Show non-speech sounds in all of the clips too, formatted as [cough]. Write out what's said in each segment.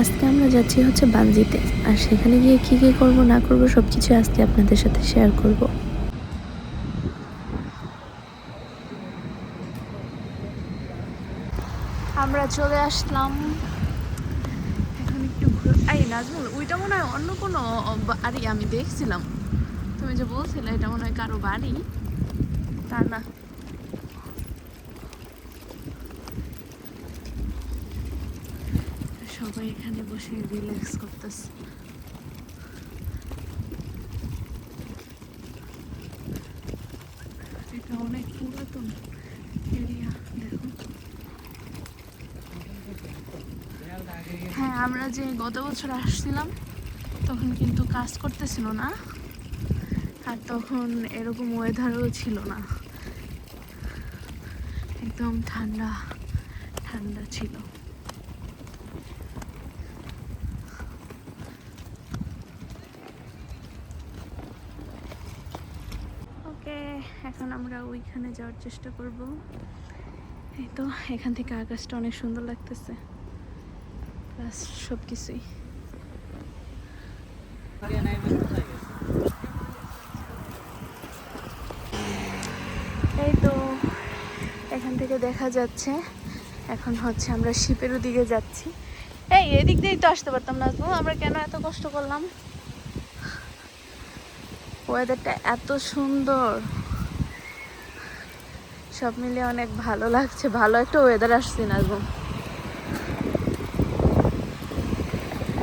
আজকে আমরা যাচ্ছি হচ্ছে বানজিতে। আর সেখানে গিয়ে কি কি করব, না করব সব কিছু আজকে আপনাদের সাথে শেয়ার করব। আমরা চলে আসলাম। এখন একটু ঘুরে এই নাজমুল, ওইটা মনে হয় অন্য কোনো বাড়ি আমি দেখছিলাম। তুমি যে বলছিলে, এটা মনে হয় কারও বাড়ি। তা না সবাই এখানে বসে রিল্যাক্স করতেছে। এটা অনেক পুরাতন এরিয়া দেখো। হ্যাঁ আমরা যে গত বছর আসছিলাম, তখন কিন্তু কাজ করতেছিল না, আর তখন এরকম ওয়েদারও ছিল না। একদম ঠান্ডা ঠান্ডা ছিল ওকে এখন আমরা ওইখানে যাওয়ার চেষ্টা করব। এই তো, এখান থেকে আকাশটা অনেক সুন্দর লাগতেছে। প্লাস সব কিছুই এই তো, এখান থেকে দেখা যাচ্ছে। এখন হচ্ছে আমরা শিপের দিকে যাচ্ছি। এই, এদিক দিয়েই তো আসতে পারতাম না আমরা কেন এত কষ্ট করলাম? ওয়েদারটা এত সুন্দর। সব মিলে অনেক ভালো লাগছে। ভালো একটা ওয়েদার আসছে নাজমু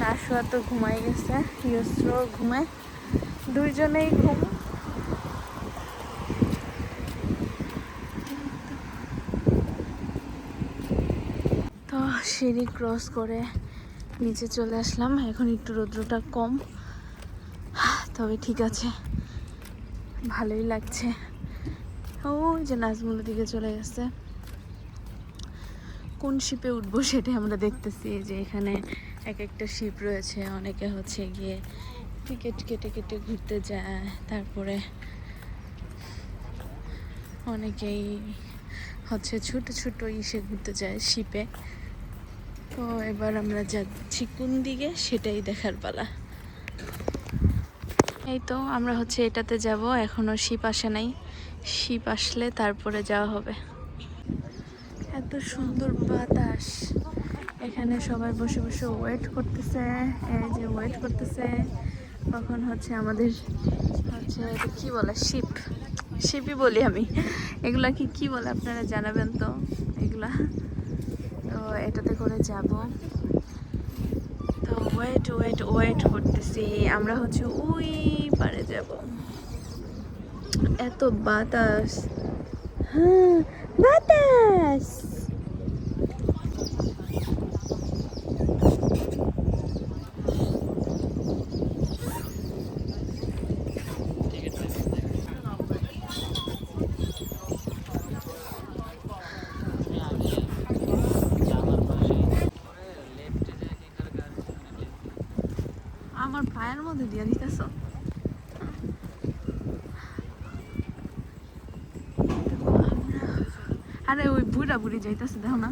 নাশুয়া তো ঘুমাই গেছে ইয়স্র ঘুমায়। দুইজনেই ঘুম। তো সিঁড়ি ক্রস করে নিচে চলে আসলাম। এখন একটু রৌদ্রটা কম। তবে ঠিক আছে, ভালোই লাগছে। ওই যে নাজমুলের দিকে চলে গেছে। কোন শিপে উঠবো সেটাই আমরা দেখতেছি যে এখানে এক একটা শিপ রয়েছে, অনেকে হচ্ছে গিয়ে টিকিট কেটে কেটে ঘুরতে যায়, তারপরে অনেকেই হচ্ছে ছোট ছোট ইসে ঘুরতে যায় শিপে তো এবার আমরা যাচ্ছি কোন দিকে সেটাই দেখার পালা। এই তো আমরা হচ্ছে এটাতে যাব, এখনও শিপ আসে নাই। শিপ আসলে তারপরে যাওয়া হবে। এত সুন্দর বাতাস। এখানে সবাই বসে বসে ওয়েট করতেছে, এই যে ওয়েট করতেছে। কখন হচ্ছে আমাদের হচ্ছে কি বলে? শিপ শিপই বলি আমি। এগুলা কি কি বলে আপনারা জানাবেন তো? এগুলা। তো এটাতে করে যাব। তো ওয়েট ওয়েট ওয়েট করতেছি। আমরা হচ্ছে ওই পারে যাব। এত বাতাস। হ্যাঁ বুড়া বুড়ি যাইতেছে দেখো না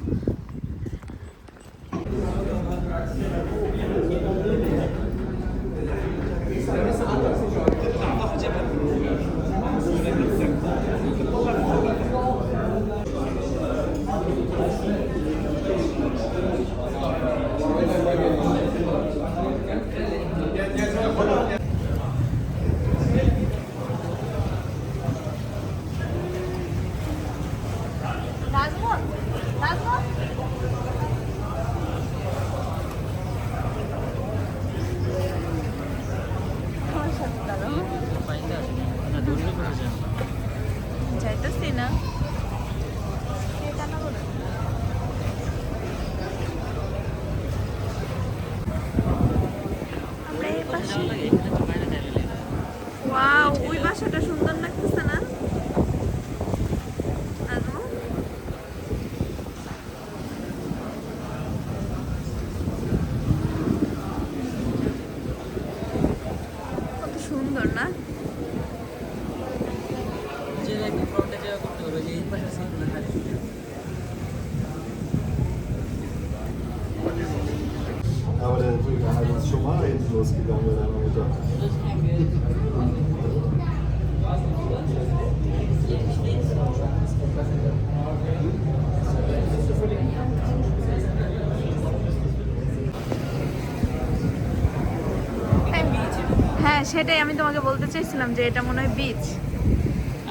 হ্যাঁ সেটাই আমি তোমাকে বলতে চাইছিলাম যে এটা মনে হয় বিচ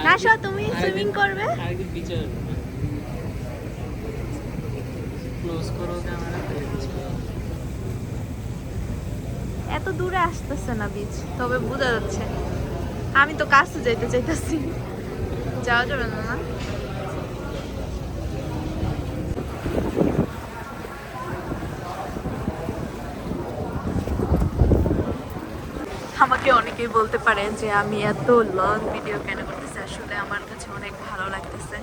না সব তুমি সুইমিং করবে? আরেকদিন পিছে ক্লোজ করো ক্যামেরা এত দূরে আসতেছে না বিচ তবে বোঝা যাচ্ছে। আমি তো কাছে যাইতে চাইতেছি। যাওয়া যাবে না না? আমাকে অনেকেই বলতে পারে যে আমি এত লং ভিডিও কেন করতেছি, আসলে আমার কাছে অনেক ভালো লাগতেছে।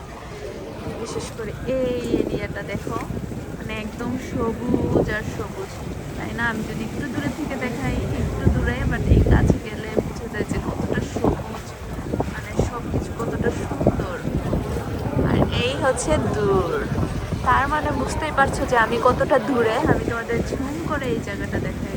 বিশেষ করে এই এরিয়াটা দেখো মানে একদম সবুজ আর সবুজ। তাই না? আমি যদি একটু দূরে থেকে দেখাই, একটু দূরে বাট এই কাছে গেলে বুঝে যায় যে কতটা সবুজ মানে সব কিছু কতটা সুন্দর। আর এই হচ্ছে দূর। তার মানে বুঝতেই পারছ যে আমি কতটা দূরে। আমি তোমাদের ঝুম করে এই জায়গাটা দেখাই।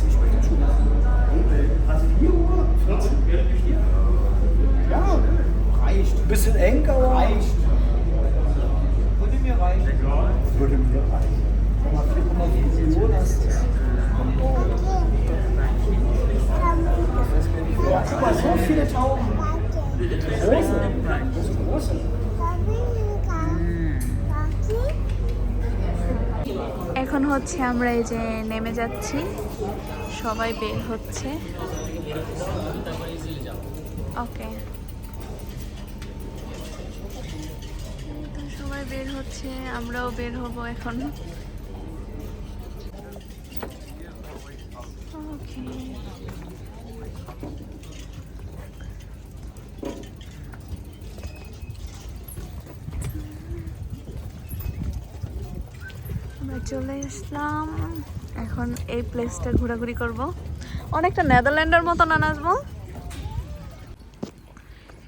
ist nicht meine Schule. Also hier Uhr? hier. Ja, reicht. Bisschen eng, aber. Reicht. হচ্ছে আমরা এই যে নেমে যাচ্ছি। সবাই বের হচ্ছে। ওকে। সবাই বের হচ্ছে, আমরাও বের হব এখন। ওকে আমরা চলে আসলাম। এখন এই প্লেসটা ঘোরাঘুরি করব। অনেকটা নেদারল্যান্ডের মতো না নাচবো?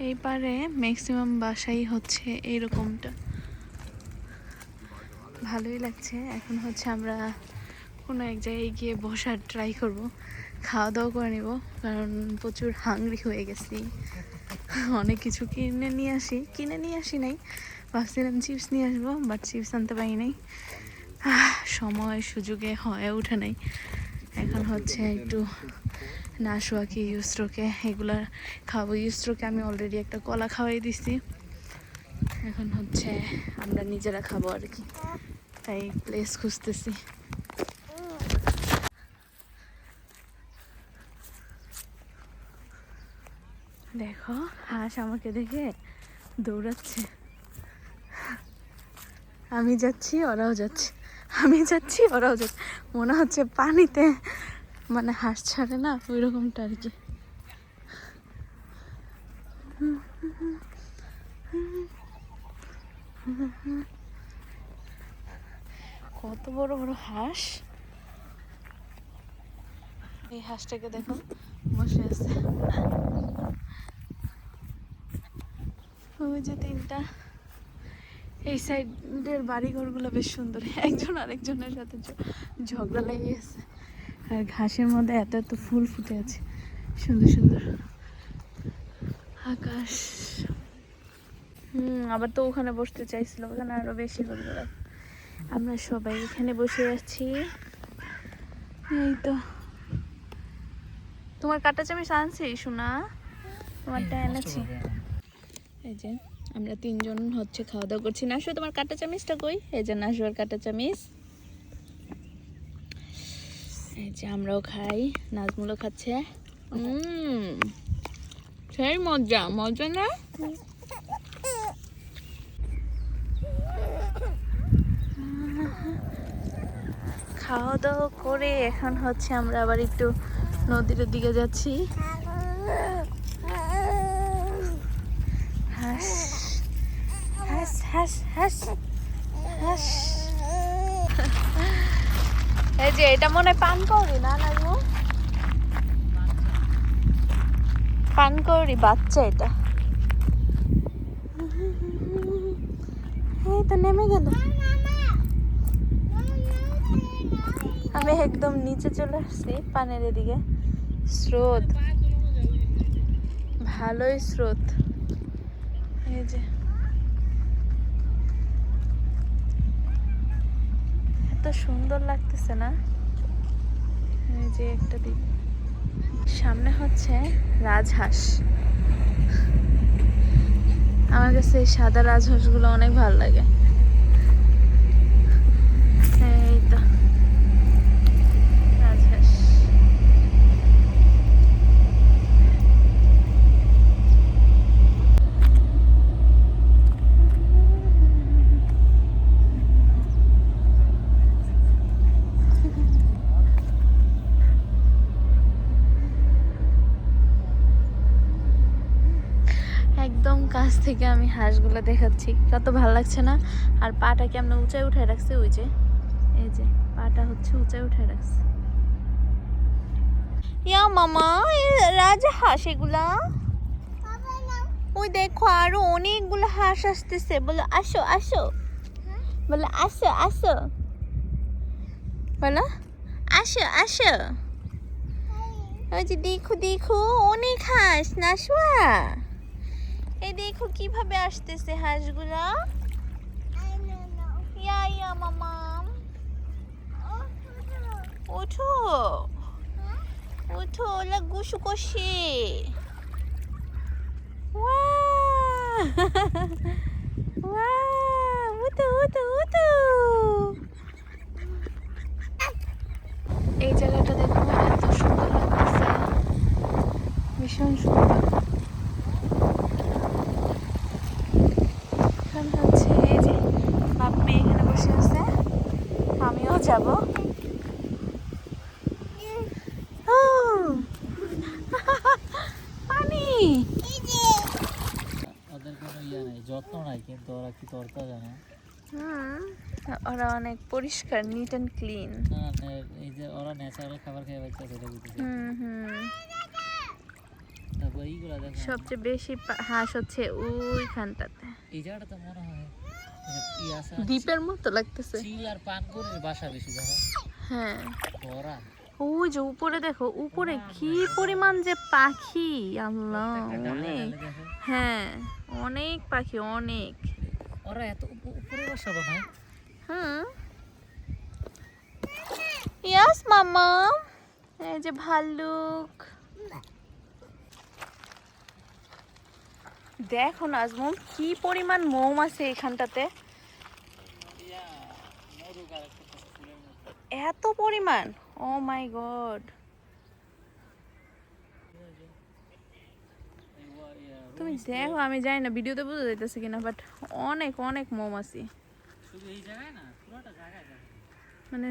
এই পারে ম্যাক্সিমাম বাসাই হচ্ছে এইরকমটা। ভালোই লাগছে। এখন হচ্ছে আমরা কোনো এক জায়গায় গিয়ে বসার ট্রাই করব। খাওয়া দাওয়া করে নেব, কারণ প্রচুর হাংরি হয়ে গেছি। অনেক কিছু কিনে নিয়ে আসি। কিনে নিয়ে আসি নাই। ভাবছিলাম চিপস নিয়ে আসব বাট চিপস আনতে পারি নাই। সময় সুযোগে হয়ে ওঠে নাই। এখন হচ্ছে একটু নাশোয়াকে ইউস্ট্রোকে এগুলা খাব। ইউস্ট্রোকে আমি অলরেডি একটা কলা খাওয়াই দিছি। এখন হচ্ছে আমরা নিজেরা খাব আর কি। তাই প্লেস খুঁজতেছি। দেখো, হাঁস আমাকে দেখে দৌড়াচ্ছে। আমি যাচ্ছি, ওরাও যাচ্ছে। আমি যাচ্ছি, ওরাও যাচ্ছে। মনে হচ্ছে পানিতে মানে হাঁস ছাড়ে না ওই রকমটা আর কি। কত বড় বড় হাঁস। এই হাঁসটাকে দেখো, বসে আছে। ওই যে তিনটা। এই সাইডের বাড়িঘরগুলো বেশ সুন্দর। একজন আরেকজনের সাথে ঝগড়া লেগে গেছে। আর ঘাসের মধ্যে এত এত ফুল ফুটে আছে। সুন্দর সুন্দর। আকাশ। হুম আবার তো ওখানে বসতে চাইছিল। ওখানে আরও বেশি রাখ আমরা সবাই এখানে বসে আছি। এই তো। তোমার কাটা চামিচ আনছি শোনা তোমারটা এনেছি এই যে। আমরা তিনজন হচ্ছে খাওয়া দাওয়া করছি। নাশু তোমার কাটা চামিচটা কই? এই যে নাশুয়ার কাটা চামিচ। এই যে আমরাও খাই, নাজমুলও খাচ্ছে। সেই মজা মজা না? খাওয়া দাওয়া করে এখন হচ্ছে আমরা আবার একটু নদীর দিকে যাচ্ছি। হাঁস হাঁস হাঁস হাঁস। এই যে এটা মনে হয় পান কৌড়ি না নাজমু? পান কৌড়ি বাচ্চা এটা। এই তো নেমে গেল। আমি একদম নিচে চলে আসছি পানের এদিকে। স্রোত। ভালোই স্রোত। এই যে। এত সুন্দর লাগতেছে না? এই যে একটা দিক। সামনে হচ্ছে রাজহাঁস। আমার কাছে এই সাদা রাজহাঁসগুলো অনেক ভালো লাগে। থেকে আমি হাঁসগুলো দেখাচ্ছি। কত ভালো লাগছে না? আর পাটা কেমন উঁচায় উঠায় রাখছে? ওই যে, এই যে, পাটা হচ্ছে উঁচায় উঠায় রাখছে। ইয়া মামা রাজা হাঁস এগুলা? ওই দেখো আরও অনেকগুলো হাঁস আসতেছে। বলো, আসো আসো। বলো, আসো আসো। বলো, আসো আসো। ওই যে দেখো দেখো, অনেক হাঁস না শোয়া এই দেখো কীভাবে আসতেছে হাঁসগুলা। ইয়া ইয়া ওলা গুসু কষে এই জায়গাটা দেখো এত সুন্দর লাগতেছে। ভীষণ সুন্দর এখন হচ্ছে এই যে বাপ মেয়ে এখানে বসে আছে আমিও যাব? পানি। ওদের কোনো ইয়ে নাই যত্ন নাই কিন্তু ওরা কি তরকা জানে? ওরা অনেক পরিষ্কার নিট অ্যান্ড ক্লিন এই যে ওরা ন্যাচারাল খাবার খেয়ে বাচ্চা সেটা বুঝতেছে। সবচেয়ে বেশি হাঁস হচ্ছে ওইখানটাতে। এই মনে হয় দ্বীপের মতো লাগতেছে। চিল আর বাসা বেশি দেখো হ্যাঁ। ওরা ওই যে উপরে দেখো উপরে কি পরিমাণ যে পাখি আল্লাহ অনেক। হ্যাঁ অনেক পাখি অনেক। ওরা এত উপরে বাসা বানায়। হুম। ইয়াস মামা এই যে ভাল্লুক। দেখো নাজমুম কি পরিমাণ মোম আছে এখানটাতে? এত পরিমাণ? Oh my God. তুমি দেখো আমি জানি না ভিডিওতে বোঝা যাইতেছে কিনা বাট অনেক অনেক মৌমাছি মানে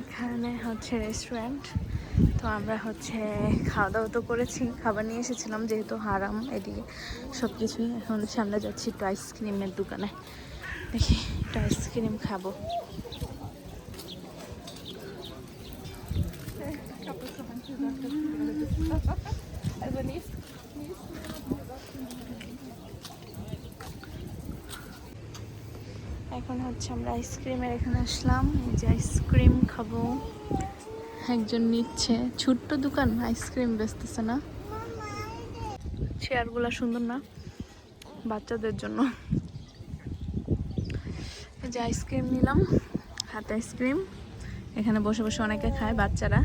এখানে হচ্ছে রেস্টুরেন্ট তো আমরা হচ্ছে খাওয়া দাওয়া তো করেছি, খাবার নিয়ে এসেছিলাম যেহেতু হারাম, এদিকে সব কিছুই এখন সামনে যাচ্ছি একটু আইসক্রিমের দোকানে। দেখি একটু আইসক্রিম খাব [laughs] [laughs] এখন হচ্ছে আমরা আইসক্রিমের এখানে আসলাম। এই যে আইসক্রিম খাব। একজন নিচ্ছে। ছোট্ট দোকান আইসক্রিম বেচতেছে না। চেয়ারগুলো সুন্দর না বাচ্চাদের জন্য। এই যে আইসক্রিম নিলাম, হাতে আইসক্রিম এখানে বসে বসে অনেকে খায় বাচ্চারা।